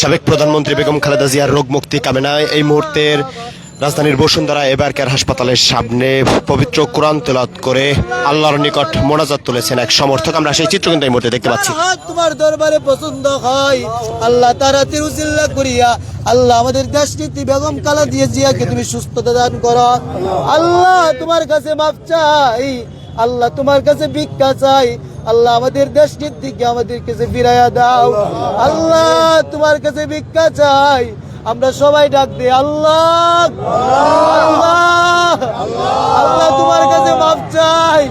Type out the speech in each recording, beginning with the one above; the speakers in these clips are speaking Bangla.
সাবেক প্রধানমন্ত্রী বেগম খালেদা জিয়ার রোগ মুক্তি কামনায় এই মুহূর্তের রাজধানীর বসুন্ধরা এবারকার হাসপাতালের সামনে পবিত্র কোরআন তেলাত করে আল্লাহর নিকট মোনাজাত তুলেছেন এক সমর্থক। আমরা সেই চিত্র কিন্তু এই মুহূর্তে দেখতে পাচ্ছি। তোমার দরবারে পছন্দ হয়। আল্লাহ তারা তিরুচিল্লা করিয়া আল্লাহ আমাদের দেশ নীতি বেগম কালা দিয়ে জিয়াকে তুমি সুস্থতা দান করো। আল্লাহ তোমার কাছে মাপ চাই। আল্লাহ তোমার কাছে ভিক্ষা চাই। আল্লাহ আমাদের দেশ নীতিকে আমাদের কাছে ফিরাইয়া দাও। আল্লাহ। তোমার কাছে ভিক্ষা চাই। আমরা সবাই ডাক দিই আল্লাহ। আল্লাহ। আল্লাহ তোমার কাছে মাপ চাই।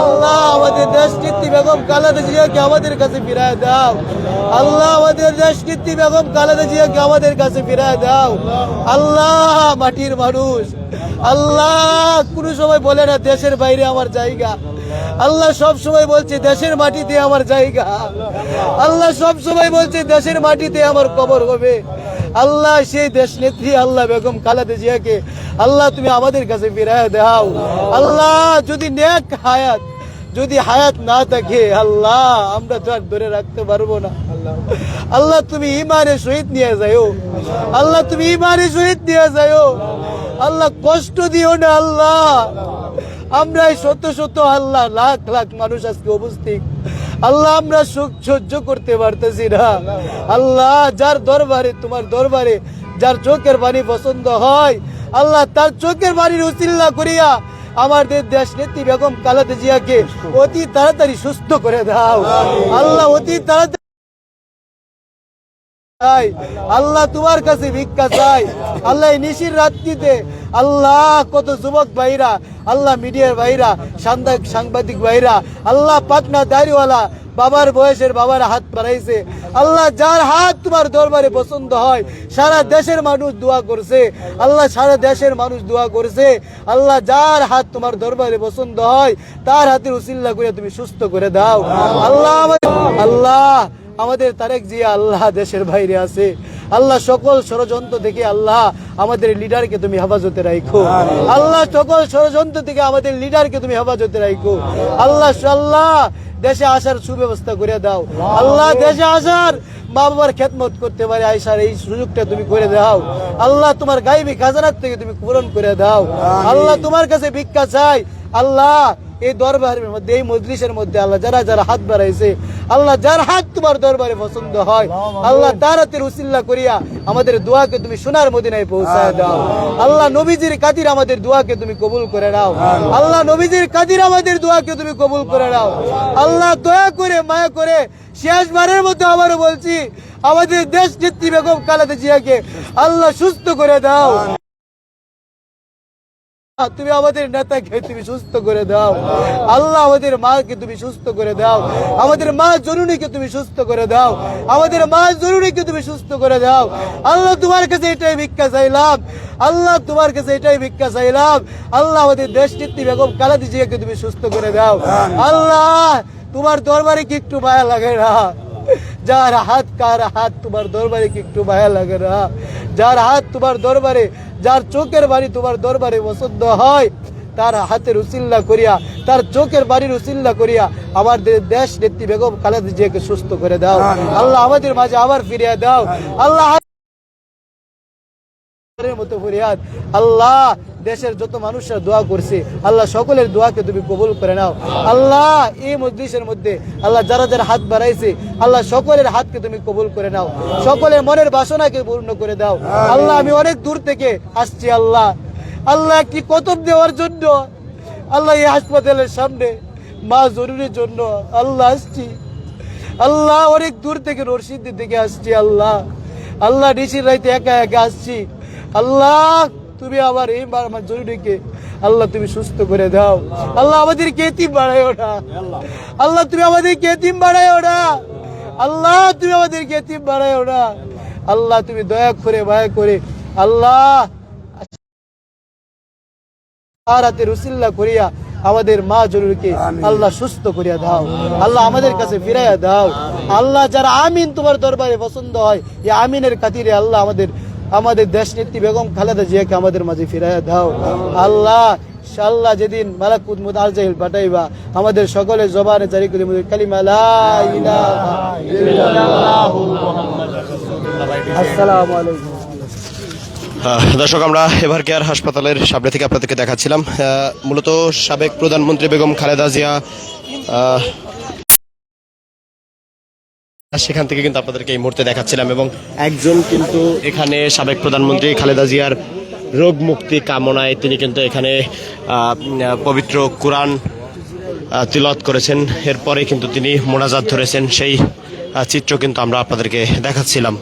আল্লাহ আমাদের দেশ কীর্তি বেগম কালাদা জিয়াকে আমাদের কাছে ফিরায় দাও। আল্লাহ আমাদের দেশ কীর্তি বেগম কালাদা জিয়াকে আমাদের কাছে ফিরায় দাও। আল্লাহ মাটির মানুষ। আল্লাহ, কোনো সময় বলে না দেশের বাইরে আমার জায়গা। আল্লাহ সব সময় বলছে দেশের মাটিতে আমার জায়গা। আল্লাহ সব সময় বলছে দেশের মাটিতে আমার কবর হবে। আল্লাহ সেই দেশ নেত্রী আল্লাহ বেগম খালেদা জিয়াকে, আল্লাহ তুমি আমাদের কাছে ফিরায় দাও। আল্লাহ যদি নেক হায়াত, যদি হায়াত না থাকে, আল্লাহ, আমরা তো আর ধরে রাখতে পারব না। আল্লাহ তুমি ইমানে শহীদ নিয়ে যাও আল্লাহ তুমি ইমানে শহীদ নিয়ে যাও আল্লাহ কষ্ট দিও না আল্লাহ। আমরা এই শত শত আল্লাহ লাখ লাখ মানুষ আজকে উপস্থিত। আল্লাহ আমরা সুখ সহ্য করতে পারতেছি না। আল্লাহ যার দরবারে তোমার দরবারে যার চোখের বাণী পছন্দ হয় আল্লাহ তার চোখের বাণীর উচিল্লা করিয়া আমাদের দেশ নেত্রী বেগম কালাতে জিয়াকে অতি তাড়াতাড়ি সুস্থ করে দাও। আল্লাহ অতি তাড়াতাড়ি চাই। আল্লাহ তোমার কাছে ভিক্ষা চাই। আল্লাহ নিশির রাত্রিতে আল্লাহ কত যুবক ভাইরা, আল্লাহ মিডিয়ার ভাইরা, সাংবাদিক সাংবাদিক ভাইরা, আল্লাহ পাটনা দাড়িওয়ালা বাবার বয়সের বাবার হাত বাড়াইছে। আল্লাহ যার হাত তোমার দরবারে পছন্দ হয়, সারা দেশের মানুষ দোয়া করছে। আল্লাহ সারা দেশের মানুষ দোয়া করছে। আল্লাহ যার হাত তোমার দরবারে পছন্দ হয়, তার হাতের উসিল্লা করে তুমি সুস্থ করে দাও। আল্লাহ আল্লাহ আমাদের তারেক জিয়া আল্লাহ দেশের বাইরে আছে। আল্লাহ সকল ষড়যন্ত্র থেকে আল্লাহ আমাদের লিডারকে তুমি হেফাজতে রাখো আল্লাহ সকল ষড়যন্ত্র থেকে আমাদের লিডারকে তুমি হেফাজতে রাখো আল্লাহ আল্লাহ দেশে আসার সুব্যবস্থা করে দাও। আল্লাহ দেশে আসার মা বাবার খেদমত করতে পারে আইসার এই সুযোগটা তুমি করে দাও। আল্লাহ তোমার গাইবি খাজানার থেকে তুমি পূরণ করে দাও। আল্লাহ তোমার কাছে ভিক্ষা চাই। আল্লাহ এই দরবারের মধ্যে এই মজলিসের মধ্যে আল্লাহ যারা যারা হাত বাড়াইছে আল্লাহ যার হাত তোমার দরবারে পছন্দ হয়। আল্লাহ তার হাতের উসিল্লা করিয়া আমাদের দোয়াকে তুমি সোনার মদিনায় পৌঁছায় দাও। আল্লাহ নবীজির কাদির আমাদের দোয়াকে তুমি কবুল করে নাও। আল্লাহ নবীজির কাদির আমাদের দোয়াকে তুমি কবুল করে নাও। আল্লাহ দয়া করে, মায়া করে শেষবারের মধ্যে আবারও বলছি, আমাদের দেশ নেত্রী বেগম কালাদা জিয়াকে আল্লাহ সুস্থ করে দাও। তুমি আমাদের নেতাকে তুমি সুস্থ করে দাও। আল্লাহ আমাদের মাকে তুমি সুস্থ করে দাও। আমাদের মা জরুরিকে তুমি সুস্থ করে দাও। আমাদের মা জরুরিকে তুমি সুস্থ করে দাও। আল্লাহ তোমার কাছে এটাই ভিক্ষা চাইলাম। আল্লাহ তোমার কাছে এটাই ভিক্ষা চাইলাম। আল্লাহ আমাদের দেশ বেগম কালাদি জিয়াকে তুমি সুস্থ করে দাও। আল্লাহ, তোমার দরবারে কি একটু মায়া লাগে না? যার হাত কার হাত তোমার দরবারে কি একটু মায়া লাগে না যার হাত তোমার দরবারে যার চোখের বাড়ি তোমার দরবারে পছন্দ হয় তার হাতের উচিল্লা করিয়া তার চোখের বাড়ির উচিল্লা করিয়া আমাদের দেশ নেত্রী বেগম খালেদা জিয়াকে সুস্থ করে দাও। আল্লাহ আমাদের মাঝে আবার ফিরিয়ে দাও। আল্লাহ মতো ফরিয়াদ। আল্লাহ দেশের যত মানুষরা দোয়া করছে আল্লাহ সকলের দোয়াকে তুমি কবুল করে নাও। আল্লাহ এই মজলিসের মধ্যে আল্লাহ যারা যারা হাত বাড়াইছে আল্লাহ সকলের হাতকে তুমি কবুল করে নাও। সকলের মনের বাসনাকে পূর্ণ করে দাও। আল্লাহ আমি অনেক দূর থেকে আসছি আল্লাহ। আল্লাহ কি কতব দেওয়ার জন্য? আল্লাহ এই হাসপাতালের সামনে মা জরুরির জন্য আল্লাহ আসছি। আল্লাহ অনেক দূর থেকে রশিদি থেকে আসছি আল্লাহ। আল্লাহ নিশির রাইতে একা একা আসছি। আল্লাহ তুমি আমার এই আমার জরুরিকে আল্লাহ তুমি সুস্থ করে দাও। আল্লাহ আমাদের কেতিম বাড়াইও না। আল্লাহ তুমি আমাদের কেতিম বাড়াইও না। আল্লাহ তুমি আমাদের কেতিম বাড়াইও না। আল্লাহ তুমি দয়া করে মায়া করে আল্লাহ আর হাতের উসিল্লা করিয়া আমাদের মা জরুরকে আল্লাহ সুস্থ করিয়া দাও। আল্লাহ আমাদের কাছে ফিরাইয়া দাও। আল্লাহ যারা আমিন তোমার দরবারে পছন্দ হয় এই আমিনের খাতিরে আল্লাহ আমাদের আমাদের দেশ নেত্রী বেগম খালেদা জিয়াকে আমাদের মাঝে ফিরাইয়া দাও। আল্লাহ, ইনশাআল্লাহ যেদিন মালাকুত মুদ আরজাইল পাঠাইবা, আমাদের সকলের জবানে জারি করি কালিমা আসসালামু আলাইকুম। দর্শক, আমরা এবার কেয়ার হাসপাতালের সামনে থেকে আপনাদেরকে দেখাচ্ছিলাম। মূলত সাবেক প্রধানমন্ত্রী বেগম খালেদা জিয়া সেখান থেকে কিন্তু আপনাদেরকে এই মুহূর্তে দেখাচ্ছিলাম এবং একজন কিন্তু এখানে সাবেক প্রধানমন্ত্রী খালেদা জিয়ার রোগ মুক্তি কামনায় তিনি কিন্তু এখানে পবিত্র কোরআন তিলত করেছেন। এরপরে কিন্তু তিনি মোনাজাত ধরেছেন। সেই চিত্র কিন্তু আমরা আপনাদেরকে দেখাচ্ছিলাম।